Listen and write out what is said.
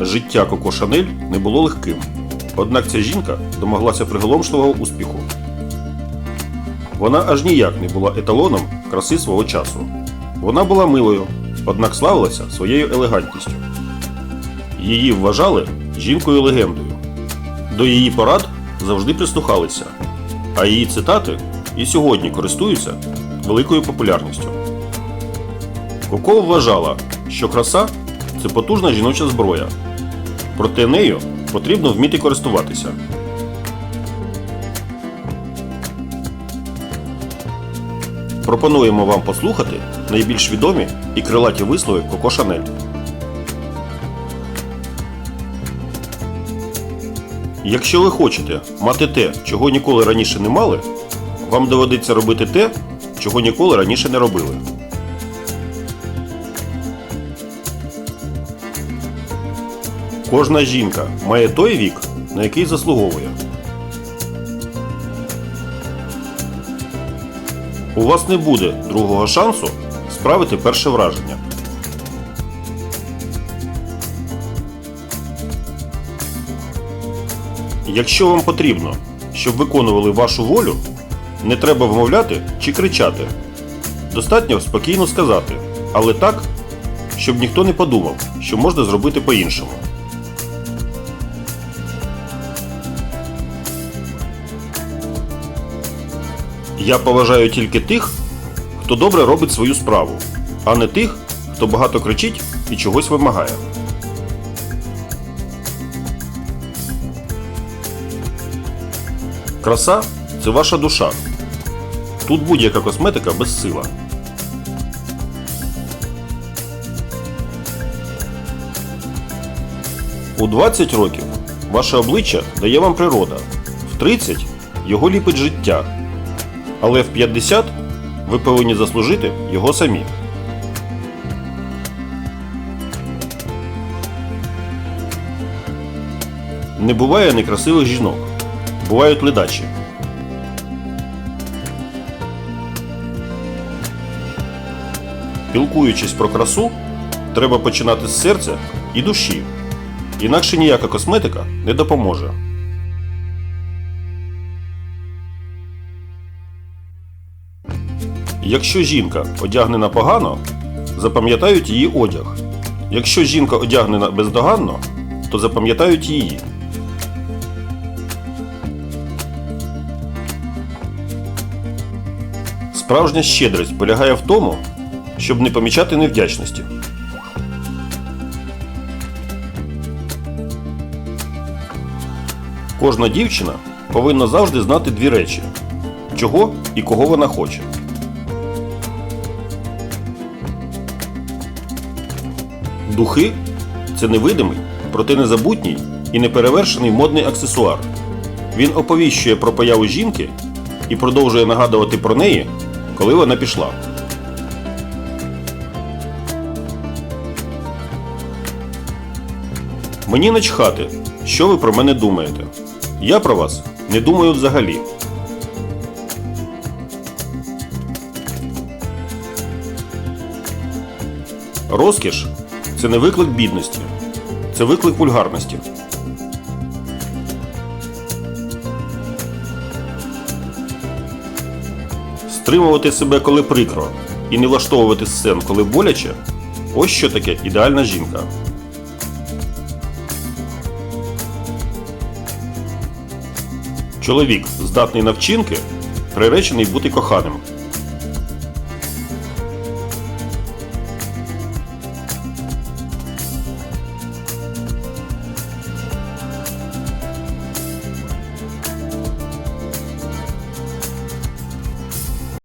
Життя Коко Шанель не було легким. Однак ця жінка домоглася приголомшливого успіху. Вона аж ніяк не була еталоном краси свого часу. Вона була милою, однак славилася своєю елегантністю. Її вважали жінкою легендою. До її порад завжди прислухалися, а її цитати і сьогодні користуються великою популярністю. Коко вважала, що краса це потужна жіноча зброя, проте нею потрібно вміти користуватися. Пропонуємо вам послухати найбільш відомі і крилаті вислови Коко Шанель. Якщо ви хочете мати те, чого ніколи раніше не мали, вам доведеться робити те, чого ніколи раніше не робили. Кожна жінка має той вік, на який заслуговує. У вас не буде другого шансу справити перше враження. Якщо вам потрібно, щоб виконували вашу волю, не треба вмовляти чи кричати. Достатньо спокійно сказати, але так, щоб ніхто не подумав, що можна зробити по-іншому. Я поважаю тільки тих, хто добре робить свою справу, а не тих, хто багато кричить і чогось вимагає. Краса це ваша душа. Тут будь-яка косметика безсила. У 20 років ваше обличчя дає вам природа, в 30 його ліпить життя, але в 50 ви повинні заслужити його самі. Не буває некрасивих жінок, бувають ледачі. Пілкуючись про красу, треба починати з серця і душі. Інакше ніяка косметика не допоможе. Якщо жінка одягнена погано, запам'ятають її одяг. Якщо жінка одягнена бездоганно, то запам'ятають її. Справжня щедрість полягає в тому, щоб не помічати невдячності. Кожна дівчина повинна завжди знати дві речі: чого і кого вона хоче. Духи це невидимий, проте незабутній і неперевершений модний аксесуар. Він оповіщує про появу жінки і продовжує нагадувати про неї, коли вона пішла. Мені начхати, що ви про мене думаєте. Я про вас не думаю взагалі. Розкіш це не виклик бідності, це виклик вульгарності. Стримувати себе, коли прикро, і не влаштовувати сцен, коли боляче ось що таке ідеальна жінка. Чоловік, здатний на вчинки, приречений бути коханим.